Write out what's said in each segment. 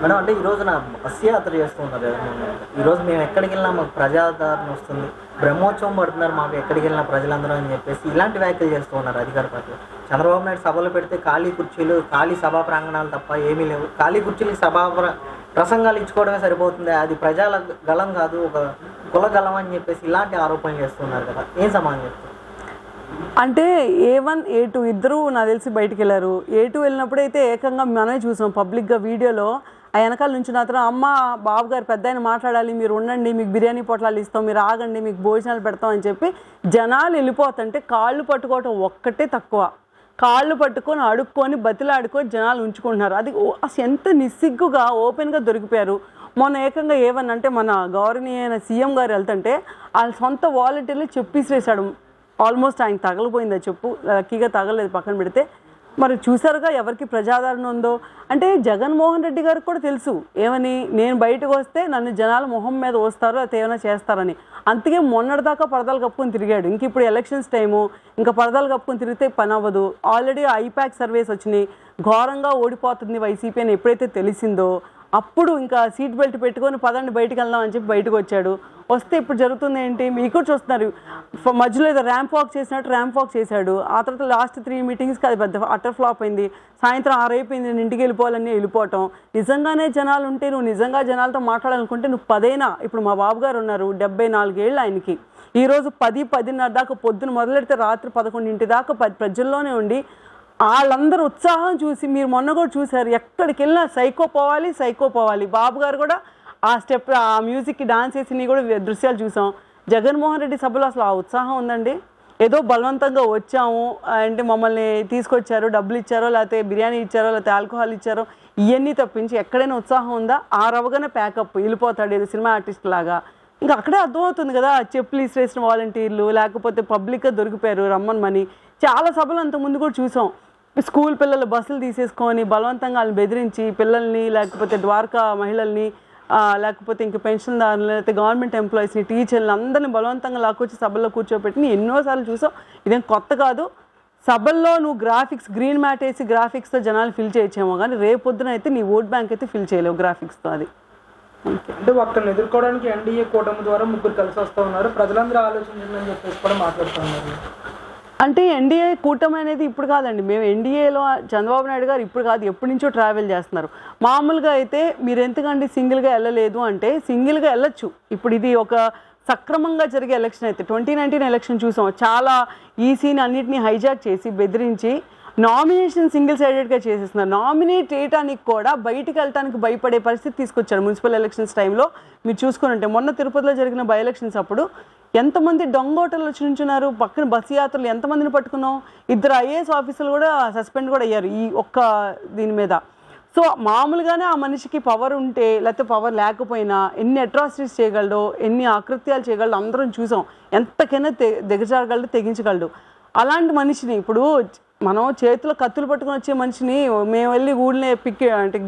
Madam అంటే ఈరోజు నా బస్సు యాత్ర చేస్తూ ఈరోజు మేము ఎక్కడికి వెళ్ళినా మాకు ప్రజాదరణ వస్తుంది. బ్రహ్మోత్సవం పడుతున్నారు మాకు ఎక్కడికి వెళ్ళినా ప్రజలందరూ అని చెప్పేసి ఇలాంటి వ్యాఖ్యలు చేస్తూ ఉన్నారు అధికార పార్టీ. చంద్రబాబు నాయుడు సభలు పెడితే ఖాళీ కుర్చీలు ఖాళీ సభా ప్రాంగణాలు తప్ప ఏమీ లేవు. ఖాళీ కుర్చీలు సభా ప్ర- ప్రసంగాలు ఇచ్చుకోవడమే సరిపోతుంది. అది ప్రజల గలం కాదు ఒక కుల గలం అని చెప్పేసి ఇలాంటి ఆరోపణలు చేస్తున్నారు కదా. ఏం సమాధానం చెప్తారు? అంటే ఏ వన్ ఏ టూ ఇద్దరు నాకు తెలిసి బయటికి వెళ్ళారు. ఏ టూ వెళ్ళినప్పుడైతే ఏకంగా మనమే చూసాం పబ్లిక్గా వీడియోలో. ఆ వెనకాల నుంచి అతను అమ్మ బాబు గారు పెద్ద ఆయన మాట్లాడాలి మీరు ఉండండి మీకు బిర్యానీ పొట్లాలు ఇస్తాం మీరు ఆగండి మీకు భోజనాలు పెడతాం అని చెప్పి జనాలు వెళ్ళిపోతుంటే కాళ్ళు పట్టుకోవటం ఒక్కటే తక్కువ. కాళ్ళు పట్టుకొని అడుక్కొని బతిలాడుకొని జనాలు ఉంచుకుంటున్నారు. అది అసలు ఎంత నిస్సిగ్గుగా ఓపెన్గా దొరికిపోయారు. మొన్న ఏకంగా ఏమన్నా అంటే మన గౌరవనీయమైన సీఎం గారు వెళ్తుంటే వాళ్ళ సొంత వాలంటీర్లు చెప్పేసేసాడు ఆల్మోస్ట్ ఆయన తగలిపోయిందా చెప్పు. లక్కీగా తగలేదు పక్కన పెడితే. మరి చూసారుగా ఎవరికి ప్రజాదరణ ఉందో? అంటే జగన్మోహన్ రెడ్డి గారికి కూడా తెలుసు. ఏమని? నేను బయటకు వస్తే నన్ను జనాలు మొహం మీద వస్తారు అది ఏమైనా చేస్తారని. అందుకే మొన్నటిదాకా పరదాలు కప్పుకొని తిరిగాడు. ఇంక ఇప్పుడు ఎలక్షన్స్ టైము ఇంకా పరదాలు కప్పుకొని తిరిగితే పని అవ్వదు. ఆల్రెడీ ఐపాక్ సర్వేస్ వచ్చినాయి. ఘోరంగా ఓడిపోతుంది వైసీపీ అని ఎప్పుడైతే తెలిసిందో అప్పుడు ఇంకా సీట్ బెల్ట్ పెట్టుకొని పదండి బయటికి వెళ్దాం అని చెప్పి బయటకు వచ్చాడు. వస్తే ఇప్పుడు జరుగుతుంది ఏంటి? మీకు కూడా చూస్తున్నారు. మధ్యలో ఏదో ర్యాంప్ వాక్ చేసినట్టు ర్యాంప్ వాక్ చేశాడు. ఆ తర్వాత లాస్ట్ త్రీ మీటింగ్స్కి అది పెద్ద అటర్ ఫ్లాప్ అయింది. సాయంత్రం ఆరైపోయింది నేను ఇంటికి వెళ్ళిపోవాలని వెళ్ళిపోవటం. నిజంగానే జనాలు ఉంటే నువ్వు నిజంగా జనాలతో మాట్లాడాలనుకుంటే నువ్వు పదైనా? ఇప్పుడు మా బాబు గారు ఉన్నారు. డెబ్బై నాలుగేళ్ళు ఆయనకి. ఈరోజు పది పదిన్నర దాకా పొద్దున మొదలెడితే రాత్రి పదకొండింటి దాకా ప్రజల్లోనే ఉండి వాళ్ళందరూ ఉత్సాహం చూసి మీరు మొన్న కూడా చూశారు ఎక్కడికి వెళ్ళినా సైకో పోవాలి సైకో పోవాలి. బాబు గారు కూడా ఆ స్టెప్ ఆ మ్యూజిక్కి డాన్స్ చేసి కూడా దృశ్యాలు చూసాం. జగన్మోహన్ రెడ్డి సభలో అసలు ఆ ఉత్సాహం ఉందండి. ఏదో బలవంతంగా వచ్చాము అంటే మమ్మల్ని తీసుకొచ్చారు డబ్బులు ఇచ్చారో లేకపోతే బిర్యానీ ఇచ్చారో లేకపోతే ఆల్కహాల్ ఇచ్చారో ఇవన్నీ తప్పించి ఎక్కడైనా ఉత్సాహం ఉందా? ఆ రవగానే ప్యాకప్ వెళ్ళిపోతాడు ఏదో సినిమా ఆర్టిస్ట్ లాగా. ఇంకా అక్కడే అర్థమవుతుంది కదా చెప్పులు ఇసిరేసిన వాలంటీర్లు లేకపోతే పబ్లిక్గా దొరికిపోయారు రమ్మని చాలా సభలు అంత ముందు కూడా చూసాం. స్కూల్ పిల్లలు బస్సులు తీసేసుకొని బలవంతంగా వాళ్ళని బెదిరించి పిల్లల్ని లేకపోతే ద్వారకా మహిళల్ని లేకపోతే ఇంక పెన్షన్దారులు లేకపోతే గవర్నమెంట్ ఎంప్లాయీస్ని టీచర్లు అందరిని బలవంతంగా లాక్కొచ్చి సభల్లో కూర్చోబెట్టి ఎన్నోసార్లు చూసాం. ఇదేం కొత్త కాదు. సభల్లో నువ్వు గ్రాఫిక్స్ గ్రీన్ మ్యాట్ వేసి గ్రాఫిక్స్తో జనాలు ఫిల్ చేయొచ్చేమో కానీ రేపొద్దున అయితే నీ ఓట్ బ్యాంక్ అయితే ఫిల్ చేయలేవు గ్రాఫిక్స్తో అది. అంటే ఒక్కరిని ఎదుర్కోవడానికి ఎన్డీఏ కూటమి ద్వారా ముగ్గురు కలిసి వస్తూ ఉన్నారు. ప్రజలందరూ ఆలోచించండి అని చెప్పేసి కూడా మాట్లాడుతున్నారు అంటే ఎన్డీఏ కూటమి అనేది ఇప్పుడు కాదండి. మేము ఎన్డీఏలో చంద్రబాబు నాయుడు గారు ఇప్పుడు కాదు ఎప్పటి నుంచో ట్రావెల్ చేస్తున్నారు. మామూలుగా అయితే మీరు ఎందుకండి సింగిల్గా వెళ్ళలేదు అంటే సింగిల్గా వెళ్ళొచ్చు. ఇప్పుడు ఇది ఒక సక్రమంగా జరిగే ఎలక్షన్ అయితే ట్వంటీ నైన్టీన్ ఎలక్షన్ చూసాం. చాలా ఈసీని అన్నింటినీ హైజాక్ చేసి బెదిరించి నామినేషన్ సింగిల్ సైడెడ్గా చేసేస్తున్నారు. నామినేట్ చేయడానికి కూడా బయటికి వెళ్ళడానికి భయపడే పరిస్థితి తీసుకొచ్చారు మున్సిపల్ ఎలక్షన్స్ టైంలో మీరు చూసుకుని ఉంటే మొన్న తిరుపతిలో జరిగిన బై ఎలక్షన్స్ అప్పుడు ఎంతమంది దొంగోటలు వచ్చి నుంచున్నారు? పక్కన బస్సు యాత్రలు ఎంతమందిని పట్టుకున్నాం? ఇద్దరు ఐఏఎస్ ఆఫీసర్లు కూడా సస్పెండ్ కూడా అయ్యారు ఈ ఒక్క దీని మీద. సో మామూలుగానే ఆ మనిషికి పవర్ ఉంటే లేకపోతే పవర్ లేకపోయినా ఎన్ని అట్రాసిటీస్ చేయగలడో ఎన్ని ఆకృత్యాలు చేయగలడో అందరం చూసాం. ఎంతకైనా తె దిగజారగలడు తెగించగలడు. అలాంటి మనిషిని ఇప్పుడు మనం చేతిలో కత్తులు పట్టుకొని వచ్చే మనిషిని మేము వెళ్ళి ఊళ్ళనే పిక్ అంటే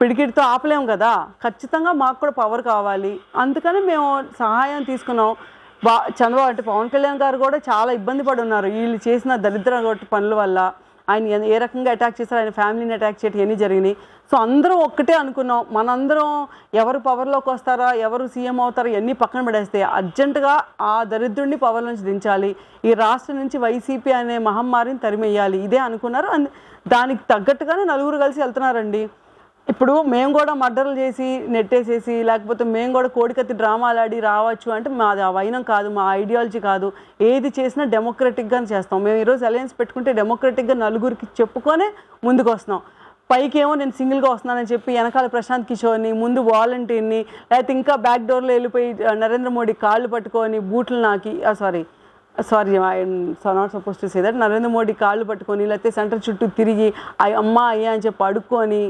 పిడికిడితో ఆపలేము కదా? ఖచ్చితంగా మాకు కూడా పవర్ కావాలి. అందుకని మేము సహాయం తీసుకున్నాం. బా చంద్రబాబు అంటే పవన్ కళ్యాణ్ గారు కూడా చాలా ఇబ్బంది పడి ఉన్నారు వీళ్ళు చేసిన దరిద్ర పనుల వల్ల. ఆయన ఏ- రకంగా అటాక్ చేశారు ఆయన ఫ్యామిలీని అటాక్ చేయటం ఇవన్నీ జరిగినాయి. సో అందరం ఒక్కటే అనుకున్నాం. మనందరం ఎవరు పవర్లోకి వస్తారా ఎవరు సీఎం అవుతారా ఇవన్నీ పక్కన పడేస్తే అర్జెంటుగా ఆ దరిద్రుడిని పవర్ నుంచి దించాలి. ఈ రాష్ట్రం నుంచి వైసీపీ అనే మహమ్మారిని తరిమేయాలి. ఇదే అనుకున్నారు. అండ్ దానికి తగ్గట్టుగానే నలుగురు కలిసి వెళ్తున్నారండి. ఇప్పుడు మేము కూడా మర్డర్లు చేసి నెట్టేసేసి లేకపోతే మేము కూడా కోడికత్తి డ్రామాలు ఆడి రావచ్చు అంటే మాది ఆ వైనం కాదు మా ఐడియాలజీ కాదు. ఏది చేసినా డెమోక్రటిక్గా చేస్తాం. మేము ఈరోజు అలయన్స్ పెట్టుకుంటే డెమోక్రటిక్గా నలుగురికి చెప్పుకొనే ముందుకు వస్తున్నాం పైకి ఏమో నేను సింగిల్గా వస్తున్నానని చెప్పి వెనకాల ప్రశాంత్ కిషోర్ని ముందు వాలంటీర్ని లేకపోతే ఇంకా బ్యాక్ డోర్లో వెళ్ళిపోయి నరేంద్ర మోడీ కాళ్ళు పట్టుకొని బూట్లు నాకి sorry sorry so not suppose to say that Narendra Modi కాళ్ళు పట్టుకొని లేకపోతే సెంటర్ చుట్టూ తిరిగి అమ్మ అయ్యా అని చెప్పి అడుక్కొని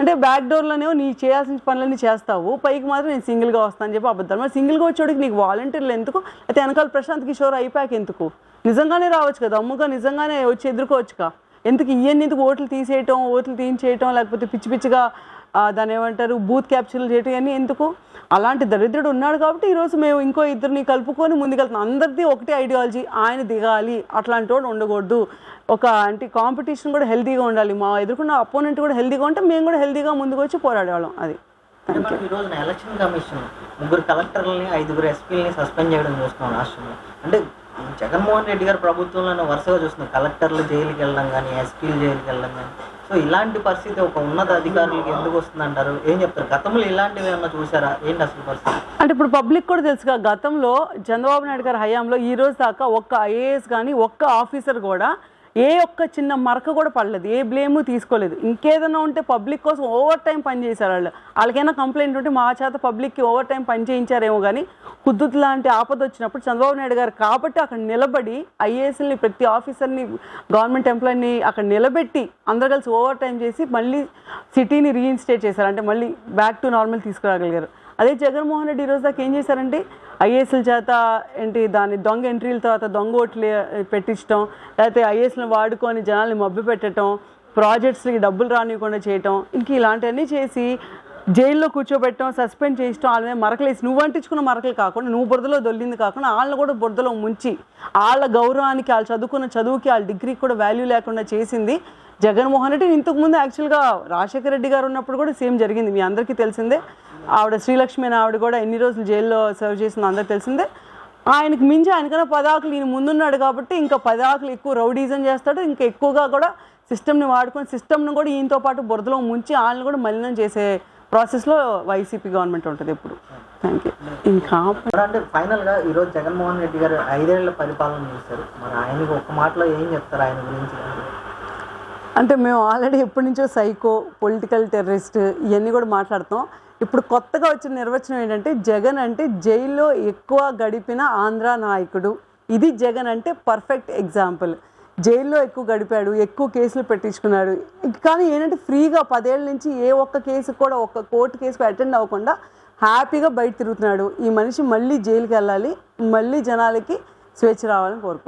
అంటే బ్యాక్ డోర్లోనేమో నీ చేయాల్సిన పనులన్నీ చేస్తావు. పైకి మాత్రం నేను సింగిల్గా వస్తాను అని చెప్పి అబద్ధాలు మరి సింగిల్గా వచ్చేవాడికి నీకు వాలంటీర్లు ఎందుకు? అయితే వెనకాల ప్రశాంత్ కిషోర్ అయిపోయాక ఎందుకు? నిజంగానే రావచ్చు కదా. అమ్ముగా నిజంగానే వచ్చి ఎదుర్కోవచ్చుగా. ఎందుకు ఇవన్నీ ఎందుకు ఓట్లు తీసేయటం ఓట్లు తీయించేయటం లేకపోతే పిచ్చి పిచ్చిగా దాని ఏమంటారు బూత్ క్యాప్చర్లు చేయటం ఇవన్నీ ఎందుకు? అలాంటి దరిద్రుడు ఉన్నాడు కాబట్టి ఈరోజు మేము ఇంకో ఇద్దరిని కలుపుకొని ముందుకెళ్తున్నాం. అందరిది ఒకటే ఐడియాలజీ ఆయన దిగాలి అట్లాంటి వాడు ఉండకూడదు. ఒక అంటే కాంపిటీషన్ కూడా హెల్తీగా ఉండాలి. మా ఎదుర్కొన్న అపోనెంట్ కూడా హెల్తీగా ఉంటే మేము కూడా హెల్తీగా ముందుకు వచ్చి పోరాడేవాళ్ళం. అది. అంటే ఈ రోజున ఎలక్షన్ కమిషన్ ముగ్గురు కలెక్టర్లని ఐదుగురు ఎస్పీలని సస్పెండ్ చేయడం చూస్తున్నాం రాష్ట్రంలో. అంటే జగన్మోహన్ రెడ్డి గారు ప్రభుత్వంలో వరుసగా చూస్తున్నాం కలెక్టర్లు జైలుకి వెళ్ళడం కానీ ఎస్పీలు జైలుకి వెళ్ళడం కానీ సో ఇలాంటి పరిస్థితి ఒక ఉన్నత అధికారులకు ఎందుకు వస్తుందంటారు? ఏం చెప్తారు? గతంలో ఇలాంటివి ఏమన్నా చూసారా? ఏంటి అసలు పరిస్థితి? అంటే ఇప్పుడు పబ్లిక్ కూడా తెలుసుగా గతంలో చంద్రబాబు నాయుడు గారి హయాంలో ఈ రోజు దాకా ఒక్క ఐఏఎస్ కానీ ఒక్క ఆఫీసర్ కూడా ఏ ఒక్క చిన్న మరక కూడా పడలేదు ఏ బ్లేము తీసుకోలేదు. ఇంకేదైనా ఉంటే పబ్లిక్ కోసం ఓవర్ టైం పనిచేశారు వాళ్ళు. వాళ్ళకైనా కంప్లైంట్ ఉంటే మా చేత పబ్లిక్కి ఓవర్ టైం పని చేయించారేమో కానీ హుద్దుత్ లాంటి ఆపద వచ్చినప్పుడు చంద్రబాబు నాయుడు గారు కాబట్టి అక్కడ నిలబడి ఐఏఎస్ని ప్రతి ఆఫీసర్ని గవర్నమెంట్ ఎంప్లాయీని అక్కడ నిలబెట్టి అందరు కలిసి ఓవర్ టైం చేసి మళ్ళీ సిటీని రీఇన్స్టేట్ చేశారు. అంటే మళ్ళీ బ్యాక్ టు నార్మల్ తీసుకురాగలిగారు. అదే జగన్మోహన్ రెడ్డి ఈరోజు రోజు దాకా ఏం చేశారంటే ఐఏఎస్ల చేత ఏంటి దాని దొంగ ఎంట్రీల తర్వాత దొంగ ఓట్లు పెట్టించడం లేకపోతే ఐఏఎస్లను వాడుకొని జనాల్ని మబ్బి పెట్టడం ప్రాజెక్ట్స్కి డబ్బులు రానివ్వకుండా చేయటం ఇంక ఇలాంటివన్నీ చేసి జైల్లో కూర్చోబెట్టడం సస్పెండ్ చేయటం వాళ్ళ మీద మరకలేసి నువ్వు అంటించుకున్న మరకలు కాకుండా నువ్వు బురదలో దొల్లింది కాకుండా వాళ్ళని కూడా బురదలో ముంచి వాళ్ళ గౌరవానికి వాళ్ళు చదువుకున్న చదువుకి వాళ్ళ డిగ్రీకి కూడా వాల్యూ లేకుండా చేసింది జగన్మోహన్ రెడ్డి ఇంతకు ముందు యాక్చువల్గా రాజశేఖర రెడ్డి గారు ఉన్నప్పుడు కూడా సేమ్ జరిగింది. మీ అందరికీ తెలిసిందే. ఆవిడ శ్రీలక్ష్మి అని ఆవిడ కూడా ఎన్ని రోజులు జైల్లో సర్వ్ చేసిందో అందరికీ తెలిసిందే. ఆయనకి మించి ఆయనకన్నా పదాకులు ఈయన ముందున్నాడు కాబట్టి ఇంకా పదాకులు ఎక్కువ రౌడీజం చేస్తాడు. ఇంకా ఎక్కువగా కూడా సిస్టమ్ని వాడుకొని సిస్టమ్ను కూడా ఈయనతో పాటు బురదలో ముంచి వాళ్ళని కూడా మలినం చేసే ప్రాసెస్లో వైసీపీ గవర్నమెంట్ ఉంటుంది ఇప్పుడు థ్యాంక్ యూ ఇంకా అంటే ఫైనల్గా ఈరోజు జగన్మోహన్ రెడ్డి గారు ఐదేళ్ళ పరిపాలన చేశారు. మరి ఆయనకి ఒక మాటలో ఏం చెప్తారు ఆయన గురించి? అంటే మేము ఆల్రెడీ ఎప్పటి నుంచో సైకో పొలిటికల్ టెర్రరిస్ట్ ఇవన్నీ కూడా మాట్లాడుతాం ఇప్పుడు కొత్తగా వచ్చిన నిర్వచనం ఏంటంటే జగన్ అంటే జైల్లో ఎక్కువ గడిపిన ఆంధ్ర నాయకుడు. ఇది జగన్ అంటే పర్ఫెక్ట్ ఎగ్జాంపుల్ జైల్లో ఎక్కువ గడిపాడు ఎక్కువ కేసులు పెట్టించుకున్నాడు. కానీ ఏంటంటే ఫ్రీగా పదేళ్ళ నుంచి ఏ ఒక్క కేసు కూడా ఒక్క కోర్టు కేసుకు అటెండ్ అవ్వకుండా హ్యాపీగా బయట తిరుగుతున్నాడు. ఈ మనిషి మళ్ళీ జైలుకి వెళ్ళాలి మళ్ళీ జనాలకి స్వేచ్ఛ రావాలని కోరుకుంటున్నాను